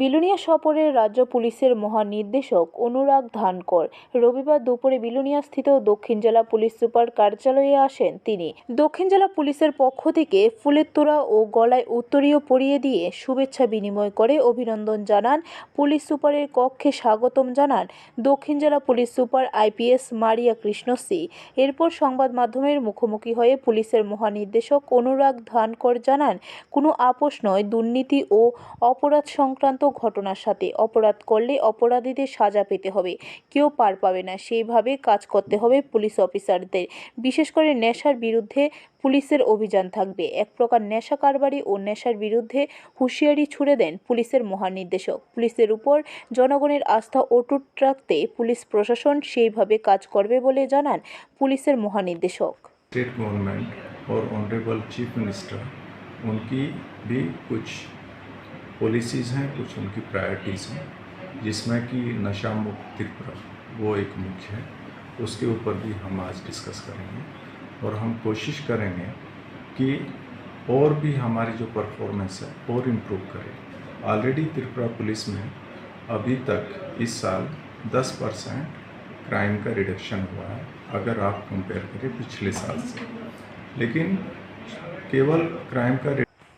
বিলুনিয়া সফরের রাজ্য পুলিশের মহানির্দেশক অনুরাগ ধানকর। রবিবার দুপুরে বিলুনিয়াস্থিত দক্ষিণ জেলা পুলিশ সুপার কার্যালয়ে আসেন তিনি। দক্ষিণ জেলা পুলিশের পক্ষ থেকে ফুলের তোড়া ও গলায় উত্তরীয় পরিয়ে দিয়ে শুভেচ্ছা বিনিময় করে অভিনন্দন জানান পুলিশ সুপারের কক্ষে স্বাগতম জানান দক্ষিণ জেলা police super IPS Maria Krishna C এরপর সংবাদ মাধ্যমের মুখোমুখি হয়ে পুলিশের মহানির্দেশক অনুরাগ ধানকর জানান, কোনো আপোষ নয়, দুর্নীতি ও অপরাধ সংক্রান্ত ঘটনার সাথে অপরাধ করলে অপরাধীদের সাজা পেতে হবে কেউ পার পাবে না সেইভাবে কাজ করতে হবে পুলিশ অফিসারদের বিশেষ করে নেশার বিরুদ্ধে পুলিশের অভিযান থাকবে এক প্রকার নেশা কারবারি ও নেশার বিরুদ্ধে হুঁশিয়ারি ছুড়ে দেন পুলিশের মহানির্দেশক পুলিশের উপর জনগণের আস্থা অটুট রাখতে পুলিশ প্রশাসন সেইভাবে কাজ করবে বলে জানান পুলিশের মহানির্দেশক स्टेट गवर्नमेंट और ऑनरेबल चीफ मिनिस्टर उनकी भी कुछ पॉलिसीज़ हैं, कुछ उनकी प्रायोरिटीज़ हैं, जिसमें कि नशा मुक्त त्रिपुरा वो एक मुख्य है, उसके ऊपर भी हम आज डिस्कस करेंगे। और हम कोशिश करेंगे कि और भी हमारी जो परफॉर्मेंस है, और इम्प्रूव करें। ऑलरेडी त्रिपुरा पुलिस में अभी तक इस साल 10 परसेंट क्राइम का रिडक्शन हुआ है, अगर आप कंपेयर करें पिछले साल से। लेकिन केवल क्राइम का